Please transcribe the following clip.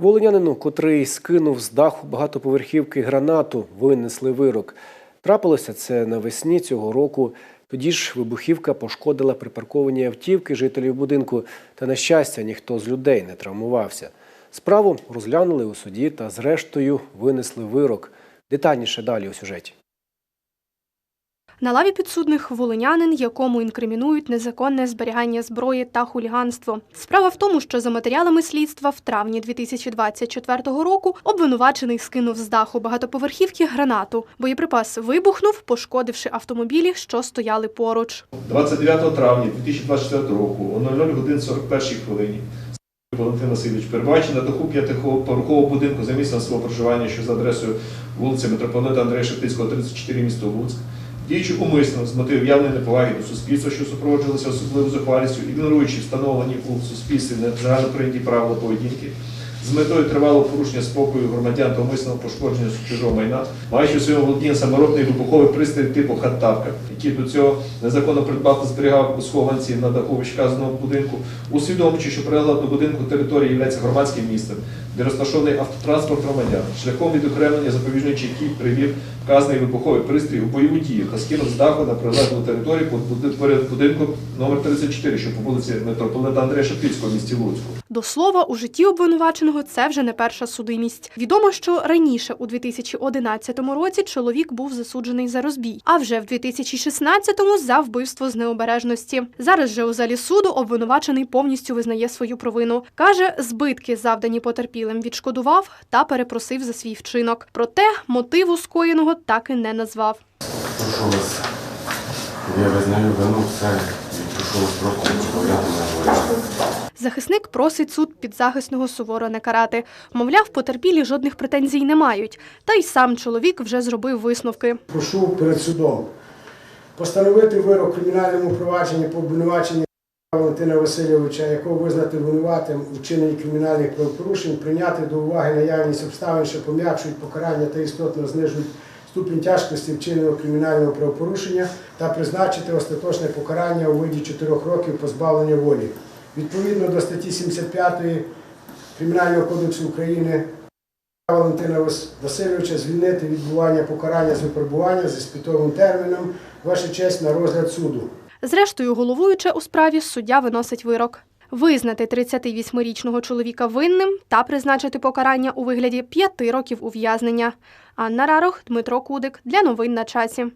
Волинянину, котрий скинув з даху багатоповерхівки гранату, винесли вирок. Трапилося це навесні цього року. Тоді ж вибухівка пошкодила припарковані автівки жителів будинку, та, на щастя, ніхто з людей не травмувався. Справу розглянули у суді та, зрештою, винесли вирок. Детальніше далі у сюжеті. На лаві підсудних волинянин, якому інкримінують незаконне зберігання зброї та хуліганство. Справа в тому, що за матеріалами слідства в травні 2024 року обвинувачений скинув з даху багатоповерхівки гранату. Боєприпас вибухнув, пошкодивши автомобілі, що стояли поруч. 29 травня 2024 року о 00 годин 41 хвилині Валентин Васильович, перебуваючи на даху п'ятиповерхового будинку за місцем свого проживання, що за адресою вулиця Митрополита Андрея Шептицького, 34, місто Луцьк, діючи умисно з мотивів явної неповаги до суспільства, що супроводжувалося особливою зухвалістю, ігноруючи встановлені у суспільстві загальноприйняті правила поведінки, з метою тривалого порушення спокою громадян та умисного пошкодження чужого майна, маючи в своєму володінні саморобний вибуховий пристрій типу хаттавка, який до цього незаконно придбав та зберігав у схованці на даху вищеказаного будинку, усвідомлюючи, що прилегла до будинку території є громадським містом, де розташований автотранспорт громадян, шляхом відокремлення запобіжної чеків привів вказаний вибуховий пристрій у бойову дію та скинув з даху на прилеглу територію поряд будинку номер 34, що по вулиці Митрополита Андрея Шептицького в місті Луцьку. До слова, у житті обвинуваченого це вже не перша судимість. Відомо, що раніше, у 2011 році, чоловік був засуджений за розбій, а вже в 2016-му за вбивство з необережності. Зараз же у залі суду обвинувачений повністю визнає свою провину. Каже, збитки, завдані потерпілим, відшкодував та перепросив за свій вчинок. Проте мотиву скоєного так і не назвав. Прошу вас, я визнаю вину все прошу вас просто Захисник просить суд підзахисного суворо не карати. Мовляв, потерпілі жодних претензій не мають. Та й сам чоловік вже зробив висновки. прошу перед судом постановити вирок кримінальному провадженні по обвинуваченні Валентина Васильовича, якого визнати винуватим у вчиненні кримінальних правопорушень, прийняти до уваги наявність обставин, що пом'якшують покарання та істотно знижують ступінь тяжкості вчиненого кримінального правопорушення та призначити остаточне покарання у виді 4 років позбавлення волі. Відповідно до статті 75 Кримінального кодексу України Валентина Васильовича звільнити відбування покарання з випробування з іспитовим терміном, ваша честь на розгляд суду. Зрештою, головуюча у справі суддя виносить вирок. Визнати 38-річного чоловіка винним та призначити покарання у вигляді п'яти років ув'язнення. Анна Рарох, Дмитро Кудик для новин на часі.